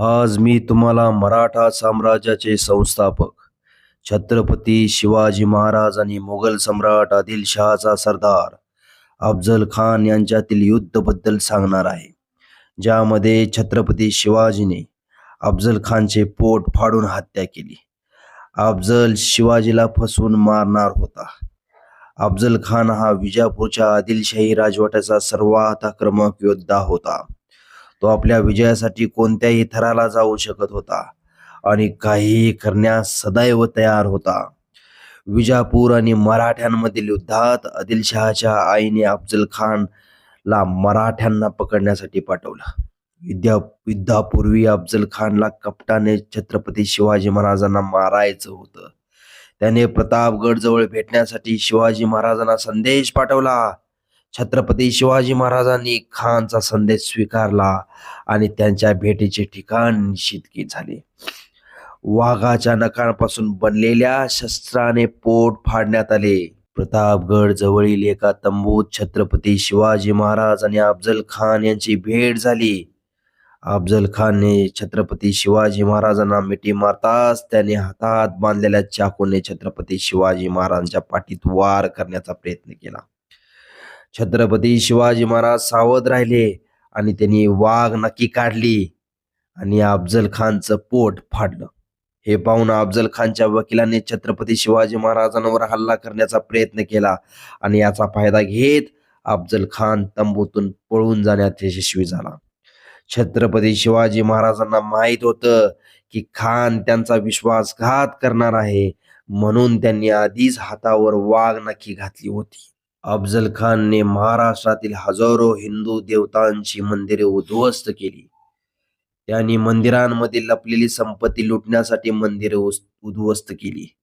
आज मी तुम्हाला मराठा साम्राज्याचे संस्थापक छत्रपती शिवाजी महाराज आणि मुघल सम्राट आदिलशहाचा सरदार अफजल खान यांच्यातील युद्धबद्दल सांगणार आहे ज्यामध्ये छत्रपती शिवाजीने अफजल खानचे पोट फाडून हत्या केली. अफजल शिवाजीला फसवून मारणार होता. अफजल खान हा विजापूरच्या आदिलशाही राजवट्याचा सर्वात आक्रमक योद्धा होता. तो आपल्या विजयासाठी कोणत्याही थराला जाऊ शकत होता आणि काहीही करण्यास सदैव तयार होता. विजापूर आणि मराठ्यांमधील युद्धात आदिलशहाच्या आईने अफजल खानला मराठ्यांना पकडण्यासाठी पाठवलं. युद्धा युद्धापूर्वी अफजल खानला कपटाने छत्रपती शिवाजी महाराजांना मारायचं होतं. त्याने प्रतापगड जवळ भेटण्यासाठी शिवाजी महाराजांना संदेश पाठवला. छत्रपती शिवाजी महाराजांनी खानचा संदेश स्वीकारला आणि त्यांच्या भेटीचे ठिकाण निश्चित झाले. वाघाच्या नखांपासून बनलेल्या शस्त्राने पोट फाडण्यात आले. प्रतापगड जवळील एका तंबूत छत्रपती शिवाजी महाराज आणि अफजल खान यांची भेट झाली. अफजल खानने छत्रपती शिवाजी महाराजांना मिठी मारताच त्याने हातात बांधलेल्या चाकूने छत्रपती शिवाजी महाराजांच्या पाठीत वार करण्याचा प्रयत्न केला. छत्रपती शिवाजी महाराज सावध राहिले आणि त्यांनी वाघ नक्की काढली आणि अफजल खानचं पोट फाडलं. हे पाहून अफजल खानच्या वकिलाने छत्रपती शिवाजी महाराजांवर हल्ला करण्याचा प्रयत्न केला आणि याचा फायदा घेत अफजल खान तंबूतून पळून जाण्यात यशस्वी झाला. छत्रपती शिवाजी महाराजांना माहीत होतं की खान त्यांचा विश्वासघात करणार आहे म्हणून त्यांनी आधीच हातावर वाघ नक्की घातली होती. अफजल खानने महाराष्ट्रातील हजारो हिंदू देवतांची मंदिरे उद्ध्वस्त केली. त्यांनी मंदिरांमध्ये लपलेली संपत्ती लुटण्यासाठी मंदिरे उस- उद्ध्वस्त केली.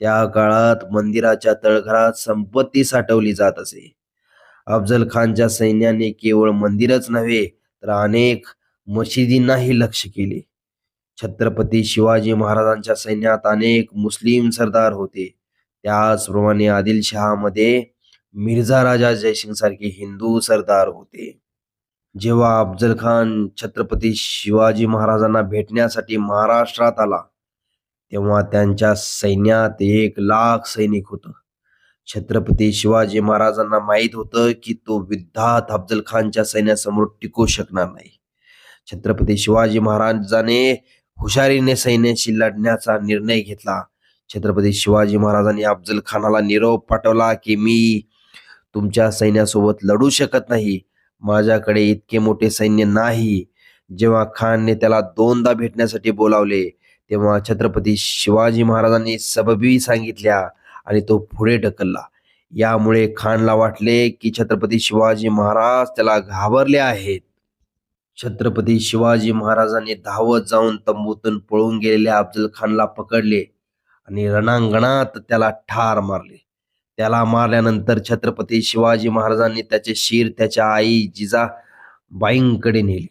त्या काळात मंदिराच्या तळघरात संपत्ती साठवली जात असे. अफजल खानच्या सैन्याने केवळ मंदिरच नव्हे तर अनेक मशिदींनाही लक्ष केले. छत्रपती शिवाजी महाराजांच्या सैन्यात अनेक मुस्लिम सरदार होते. त्याचप्रमाणे आदिलशहामध्ये मिर्झा राजा जयसिंग सारखे हिंदू सरदार होते. जेव्हा अफजल खान छत्रपती शिवाजी महाराजांना भेटण्यासाठी महाराष्ट्रात आला तेव्हा त्यांच्या सैन्यात एक लाख सैनिक होतं. छत्रपती शिवाजी महाराजांना माहीत होतं की तो युद्धात अफजल खानच्या सैन्यासमोर टिकू शकणार नाही. छत्रपती शिवाजी महाराजाने हुशारीने सैन्याशी लढण्याचा निर्णय घेतला. छत्रपती शिवाजी महाराजांनी अफजल खानाला निरोप पाठवला की मी तुमच्या सैन्यासोबत लढू शकत नाही. माझ्याकडे इतके मोठे सैन्य नाही. जेव्हा खानने त्याला दोनदा भेटण्यासाठी बोलावले तेव्हा छत्रपती शिवाजी महाराजांनी सबबी सांगितल्या आणि तो पुढे ढकलला. यामुळे खानला वाटले की छत्रपती शिवाजी महाराज त्याला घाबरले आहेत. छत्रपती शिवाजी महाराजांनी धावत जाऊन तंबूतून पळून गेलेल्या अफजल खानला पकडले आणि रणांगणात त्याला ठार मारले. त्याला मारल्यानंतर छत्रपती शिवाजी महाराजांनी त्याचे शिर त्याच्या आई जिजाबाईंकडे नेले.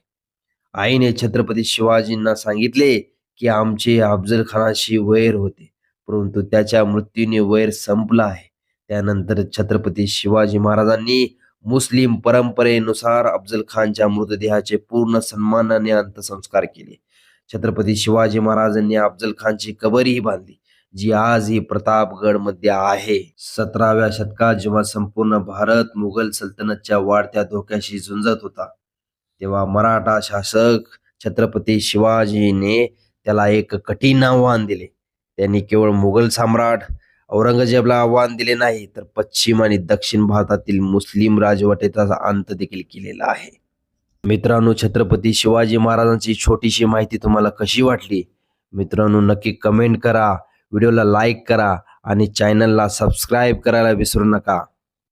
आईने छत्रपती शिवाजींना सांगितले की आमचे अफजल खानाशी वैर होते परंतु त्याच्या मृत्यूने वैर संपला आहे. त्यानंतर छत्रपती शिवाजी महाराजांनी मुस्लिम परंपरेनुसार अफजल खानच्या मृतदेहाचे पूर्ण सन्मानाने अंत्यसंस्कार केले. छत्रपती शिवाजी महाराजांनी अफजल खानची कबरही बांधली. जी आजही प्रतापगडमध्ये आहे. सतराव्या शतकात जेव्हा संपूर्ण भारत मुघल सल्तनतच्या वाढत्या धोक्याशी झुंजत होता तेव्हा मराठा शासक छत्रपती शिवाजीने त्याला एक कठीण आव्हान दिले. त्यांनी केवळ मुघल सम्राट औरंगजेबला आव्हान दिले नाही तर पश्चिम आणि दक्षिण भारतातील मुस्लिम राजवटेचा अंत देखील केलेला आहे. मित्रांनो छत्रपती शिवाजी महाराजांची छोटीशी माहिती तुम्हाला कशी वाटली? मित्रांनो नक्की कमेंट करा. व्हिडिओला लाईक करा आणि चॅनलला सबस्क्राईब करायला विसरू नका.